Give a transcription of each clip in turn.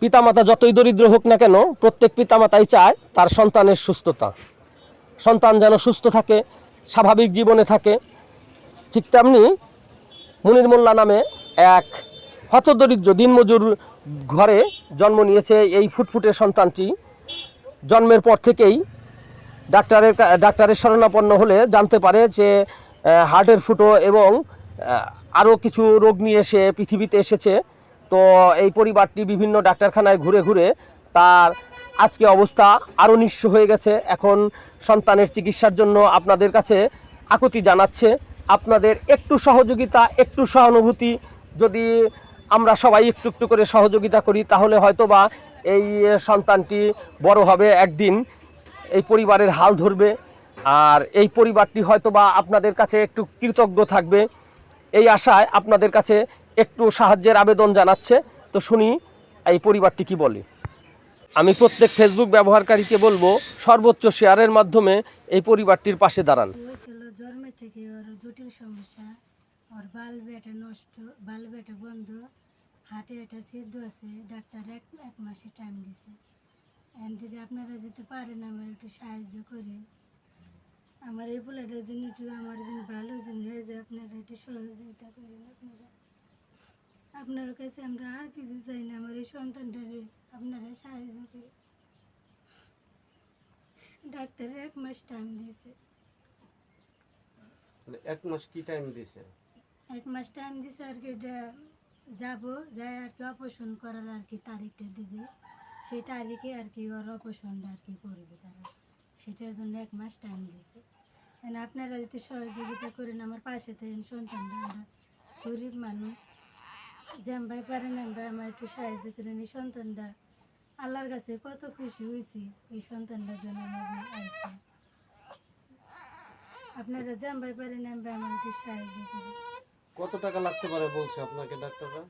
পিতামাতা যতই দরিদ্র হোক না কেন, প্রত্যেক পিতামাতাই চায় তার সন্তানের সুস্থতা। সন্তান যেন সুস্থ থাকে, স্বাভাবিক জীবনে থাকে। ঠিক তেমনি মুনির মোল্লা নামে এক হতদরিদ্র দিনমজুর ঘরে জন্ম নিয়েছে এই ফুটফুটে সন্তানটি। জন্মের পর থেকেই ডাক্তারের ডাক্তারের শরণাপন্ন হলে জানতে পারে যে হার্টের ফুটো এবং আরও কিছু রোগ নিয়ে সে পৃথিবীতে এসেছে। তো এই পরিবারটি বিভিন্ন ডাক্তারখানায় ঘুরে ঘুরে তার আজকে অবস্থা আরও নিঃস্ব হয়ে গেছে। এখন সন্তানের চিকিৎসার জন্য আপনাদের কাছে আকুতি জানাচ্ছে। আপনাদের একটু সহযোগিতা, একটু সহানুভূতি যদি আমরা সবাই একটু একটু করে সহযোগিতা করি, তাহলে হয়তো বা এই সন্তানটি বড় হবে একদিন। এই পরিবারের হাল ধরবে আর এই পরিবারটি হয়তো বা আপনাদের কাছে একটু কৃতজ্ঞ থাকবে। এই আশায় আপনাদের কাছে একটু সাহায্যের আবেদন জানাচ্ছে। তো শুনি, এই পরিবারটি কি বলে? আমি প্রত্যেক ফেসবুক ব্যবহারকারীকে বলব, সর্বোচ্চ শেয়ারের মাধ্যমে এই পরিবারটির পাশে দাঁড়ান। জন্মে থেকে ওর জটিল সমস্যা, ওর বাল বেটা নষ্ট, বাল বেটা বন্ধ, হাটে এটা সিদ্ধ আছে, ডাক্তার এক এক মাসে টাইম দিছে। And যদি আপনারা যদি পারেন, আমার একটু সাহায্য করেন। আমার এই পোলাটা যেন আমার যেন ভালো যেন হয়ে যায় আপনারা একটু সহযোগিতা করেন আপনারা। আপনার কাছে আমরা আর কিছু চাই না আমার এই সন্তানটারে আপনারা সাহায্য করেন। ডাক্তার এক মাস টাইম দিয়েছে। এক মাস কি টাইম দিয়েছে? এক মাস টাইম দিছে আর কি যাব যাই আর কি অপারেশন করার আর কি তারিখটা দিবে। সেই তারিখে আর কি ওর অপারেশনটা আর কি করবে তারা। সেটার জন্য এক মাস টাইম দিছে And আপনারা যদি সহযোগিতা করেন আমার পাশে থাকেন সন্তানরা আমরা গরিব মানুষ। জ্যাম ভাই পারেন আমরা আমার একটু সাহায্য করেন এই সন্তানটা। আল্লাহর কাছে কত খুশি হয়েছি এই সন্তানটা আমার আইসি আপনারা জ্যাম ভাই পারেন আমরা আমার একটু সাহায্য করেন কত টাকা লাগতে পারে বলছে আপনাকে ডাক্তাররা?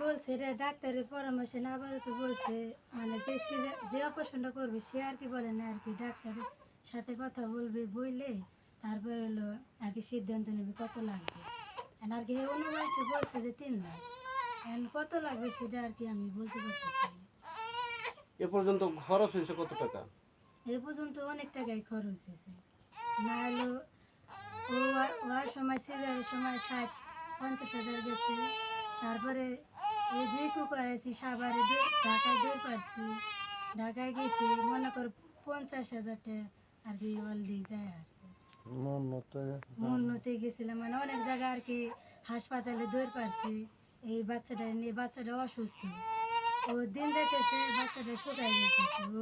বলছে এটা ডাক্তারের পরামর্শ না আপাতত বলছে মানে যে সিজা- যে অপারেশনটা করবে সে আর কি বলে না আর কি ডাক্তারের সাথে কথা বলবে বইলে তারপরে হলো আর কি সিদ্ধান্ত নেবে কত লাগবে। আর কি অনুবাদকে বলছে যে তিন লাখ। And কত লাগবে সেটা আর কি আমি বলতে পারতেছি না। এ পর্যন্ত খরচ হয়েছে কত টাকা? এ পর্যন্ত অনেক টাকাই খরচ হয়েছে। না হলো ও আর- সময় সিজারের সময় ষাট পঞ্চাশ হাজার গেছে। তারপরে এই যে করেছি সাভারে দূর- ঢাকায় দূর পারছি। ঢাকায় গেছি মনে কর পঞ্চাশ হাজার টাকা আর কি অলরেডি যায় আসছে। মন্নতে মানে অনেক জায়গায় আর কি, হাসপাতালে দৌড় পারছি। এই বাচ্চাটা নিয়ে, বাচ্চাটা অসুস্থ। ও দিন যাইতেছে, বাচ্চাটা শুকাই যেতেছে ও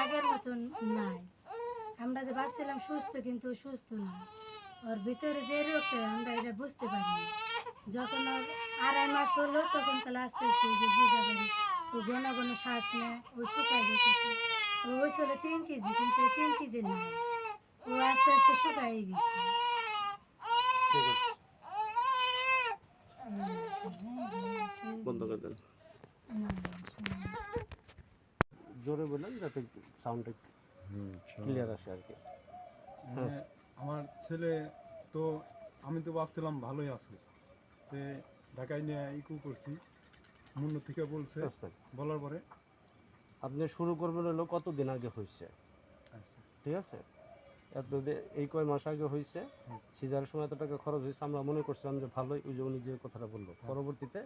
আগের মতন নাই। আমরা যে ভাবছিলাম সুস্থ, কিন্তু সুস্থ না। ওর ভিতরে যে রোগটা, আমরা এটা বুঝতে পারিনি। যখন ওর আড়াই মাস হলো, তখন তাহলে আস্তে আস্তে যে বুঝতে পারি। ও ঘন ঘন শ্বাস নেয়, ও শুকাই যেতেছে ও হয়েছিল তিন কেজি, কিন্তু তিন কেজি না ও আস্তে আস্তে শুকাই গেছে। ঠিক আছে বন্ধ করে দেন। জোরে বললেন যাতে সাউন্ডটা ক্লিয়ার আসে আর কি। মানে আমার ছেলে তো আমি তো ভাবছিলাম ভালোই আছে। তে ঢাকায় নিয়ে ইকু করছি মুন্ড থেকে বলছে আচ্ছা। বলার পরে। আপনি শুরু করবেন হলো কতদিন আগে হয়েছে? আচ্ছা। ঠিক আছে? এত এই কয় মাস আগে হয়েছে সিজার সময় এত টাকা খরচ হয়েছে আমরা মনে করছিলাম যে ভালোই ওই যে উনি যে কথাটা বলল। পরবর্তীতে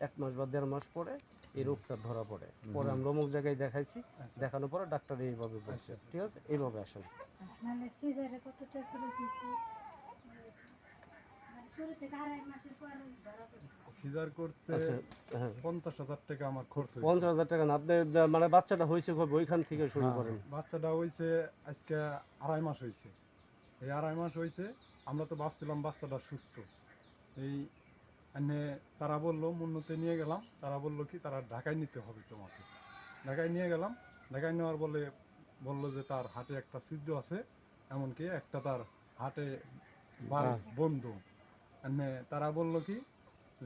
এক মাস বা দেড় মাস পরে এই রোগটা ধরা পড়ে। পরে আমরা অমুক জায়গায় দেখাইছি আচ্ছা। দেখানোর পরে ডাক্তার এইভাবে বলছে। আচ্ছা। ঠিক আছে? এইভাবে আসেন মানে সিজারে কত টাকা খরচ হয়েছে মানে শুরু থেকে আড়াই মাসের পর ধরা পড়ছে সিজার করতে হ্যাঁ। পঞ্চাশ হাজার টাকা আমার খরচ পঞ্চাশ হাজার টাকা না আপনি মানে বাচ্চাটা হয়েছে কবে? ওইখান থেকে শুরু হ্যাঁ, করেন। বাচ্চাটা হয়েছে আজকে আড়াই মাস হয়েছে। এই আড়াই মাস হয়েছে আমরা তো ভাবছিলাম বাচ্চাটা সুস্থ। এই তারা বলল মুন্নতে নিয়ে গেলাম। তারা বলল কি তারা ঢাকায় নিতে হবে তোমাকে। ঢাকায় নিয়ে গেলাম। ঢাকায় নেওয়ার বলে বলল যে তার হাটে একটা সিদ্ধ আছে এমনকি একটা তার হাটে বার বন্ধ। তারা বলল কি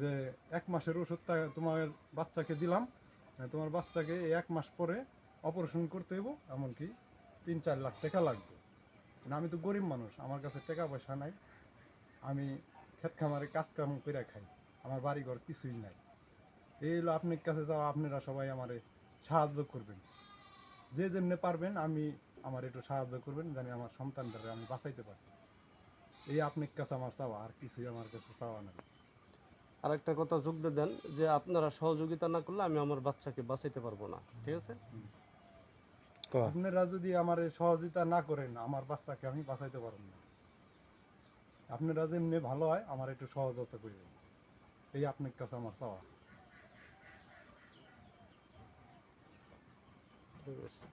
যে এক মাসের ওষুধটা তোমার বাচ্চাকে দিলাম তোমার বাচ্চাকে এই এক মাস পরে অপারেশন করতে হইব, এমনকি তিন চার লাখ টাকা লাগবে। না আমি তো গরিব মানুষ, আমার কাছে টাকা পয়সা নাই, আমি ক্ষেত খামারে কাজ কাম করে খাই, আমার বাড়িঘর কিছুই নাই। এই হলো আপনার কাছে যাওয়া, আপনারা সবাই আমারে সাহায্য করবেন। যে যেমনি পারবেন, আমি আমার একটু সাহায্য করবেন, জানি আমার সন্তানদের আমি বাঁচাইতে পারি এই আপনি কাছে আমার চাওয়া আর কিছুই আমার কাছে চাওয়া নাই। আর একটা কথা যোগ দিয়ে দেন যে আপনারা সহযোগিতা না করলে আমি আমার বাচ্চাকে বাঁচাইতে পারব না ঠিক আছে? আপনারা যদি আমার সহযোগিতা না করেন আমার বাচ্চাকে আমি বাঁচাইতে পারব না। আপনারা যেমনি ভালো হয় আমার একটু সহযোগিতা করবেন। এই আপনার কাছে আমার চাওয়া। ঠিক আছে।